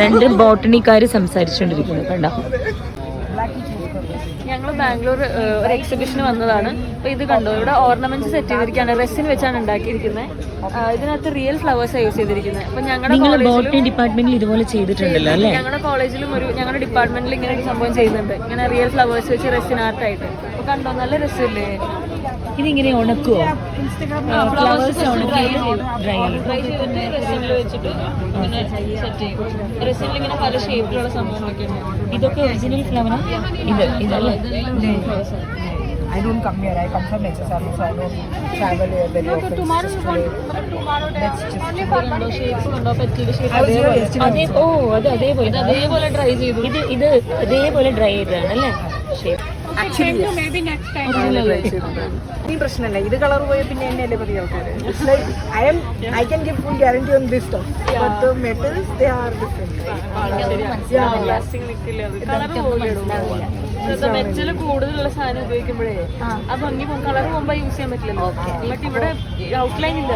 രണ്ട് ബോട്ടണിക്കാര് സംസാരിച്ചുകൊണ്ടിരിക്കുന്നു കണ്ടോ? ഞങ്ങൾ ബാംഗ്ലൂർ ഒരു എക്സിബിഷന് വന്നതാണ്. അപ്പൊ ഇത് കണ്ടോ. ഇവിടെ ഓർണമെന്റ്സ് സെറ്റ് ചെയ്തിരിക്കുകയാണ്. റെസിൻ വെച്ചാണ് ഉണ്ടാക്കിയിരിക്കുന്നത് ഇതിനകത്ത് റിയൽ ഫ്ലവേഴ്സ് യൂസ് ചെയ്തിരിക്കുന്നത് അപ്പൊ ഞങ്ങളുടെ ബോട്ടണി ഡിപ്പാർട്ട്മെന്റിൽ ഇതുപോലെ ചെയ്തിട്ടുണ്ടല്ലോ അല്ലേ? ഞങ്ങളുടെ കോളേജിലും ഒരു ഞങ്ങളുടെ ഡിപ്പാർട്ട്മെന്റിൽ ഇങ്ങനെ ഒരു സംഭവം ചെയ്യുന്നുണ്ട് ഇങ്ങനെ റിയൽ ഫ്ലവേഴ്സ് വെച്ച് റെസിൻ ആർട്ടായിട്ട് അപ്പൊ കണ്ടോ നല്ല രസമില്ലേ? ഇതിങ്ങനെ ഉണക്കുവോ? ഫ്ലവേഴ്സ് ഉണക്കിയിട്ട് ഡ്രൈ ഇതൊക്കെ ഒറിജിനൽ ഫ്ലവറാ ഇത് ഇതല്ലേ? I don't come here. I come from SSRM, so I don't travel here very often. Tomorrow കണ്ടോ only for പറ്റിയ shape I was here yesterday. അതേ ഓ അത് അതേപോലെ. ഇത് അതേപോലെ ഡ്രൈ ചെയ്തു. ഇത് ഇത് അതേപോലെ ഡ്രൈ ചെയ്തതാണ് അല്ലേ? ഷേപ്പ് Actually, ഈ പ്രശ്നമല്ല ഇത് കളർ പോയ പിന്നെ എന്നെയല്ലേ പതിയ ആൾക്കാർ I am I can give full guarantee on this stuff but metals they are different metal കൂടുതലുള്ള സാധനം ഉപയോഗിക്കുമ്പോഴേ ആ. ഭംഗി കളർ പോകുമ്പോ യൂസ് ചെയ്യാൻ പറ്റില്ലല്ലോ. ബട്ട് ഇവിടെ ഔട്ട്ലൈൻ ഇല്ല.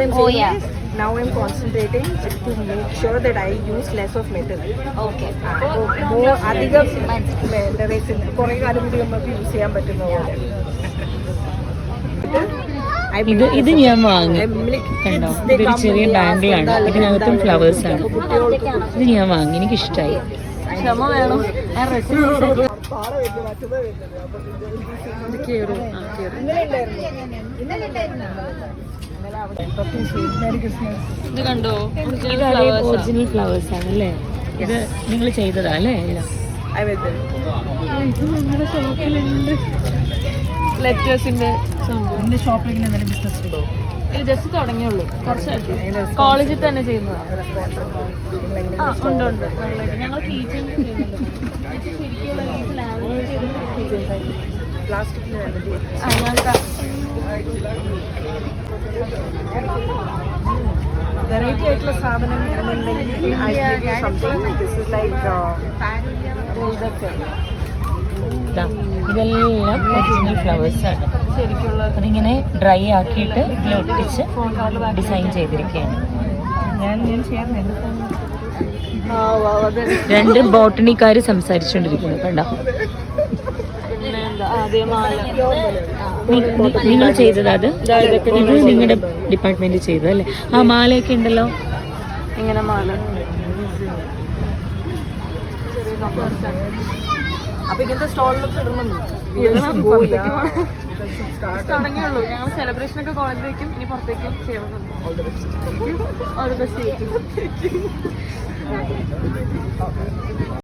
I'm saying is now I'm concentrating to make sure that I use less of metal. Okay. more അധികം റേസിൻ കുറേ കാലം കൂടി നമുക്ക് യൂസ് ചെയ്യാൻ പറ്റുന്ന പോലെ. ഇത് ഇത് ഞാൻ വാങ്ങി. കണ്ടോ? ഇതൊരു ചെറിയ and ബാങ്കിളാണ് ഇതിനകത്തും ഫ്ലവേഴ്സ് ആണ്. ഇത് ഞാൻ വാങ്ങി. എനിക്ക് ഇഷ്ടമായി ക്ഷമ വേണം. ഇന്നലെ ഇന്നലെ ഇത് കണ്ടോ? ഒറിജിനൽ ഫ്ലവേഴ്സ് ആണ് അല്ലേ? ഇത് നിങ്ങൾ ചെയ്തതാ അല്ലേ. ലെറ്റേഴ്സിന്റെ ഷോപ്പിൽ ബിസിനസ് ഉണ്ടോ? ഇത് ജസ്റ്റ് തുടങ്ങിയുള്ളൂ. കുറച്ചായിട്ട്. കോളേജിൽ തന്നെ ചെയ്യുന്നതാണ് ആ ഉണ്ട് ഉണ്ട്. ഞങ്ങൾ ടീച്ചിങ് ചെയ്യുന്നുണ്ട്. ശരിക്കുള്ള പ്ലാസ്റ്റിക്കിന് വേണ്ടി വെറൈറ്റി ആയിട്ടുള്ള സാധനം ഇതൊക്കെ ഇതെല്ലാം ഒറിജിനൽ ഫ്ലവേഴ്സാണ് ശരിക്കുള്ള അതിങ്ങനെ ഡ്രൈ ആക്കിയിട്ട് ഇതിൽ ഒട്ടിച്ച് ഡിസൈൻ ചെയ്തിരിക്കുകയാണ്. ഞാൻ ഞാൻ രണ്ട് ബോട്ടണിക്കാർ സംസാരിച്ചുകൊണ്ടിരിക്കുന്നു കണ്ടോ പിന്നെ എന്താ അതേ മാല നി- നി- നിങ്ങൾ ചെയ്തത് അത്? ഇത് നിങ്ങളുടെ ഡിപ്പാർട്ട്മെന്റ് ചെയ്തത് അല്ലേ? ആ മാലയൊക്കെ ഉണ്ടല്ലോ? ഇങ്ങനെ മാല. അപ്പൊ ഇങ്ങനത്തെ സ്റ്റോളിലൊക്കെ ഇടണം. തുടങ്ങിയുള്ളൂ. ഞങ്ങൾ സെലിബ്രേഷൻ ഒക്കെ കോളേജിലേക്കും ഇനി പുറത്തേക്കും ഓൾ ദ ബെസ്റ്റ്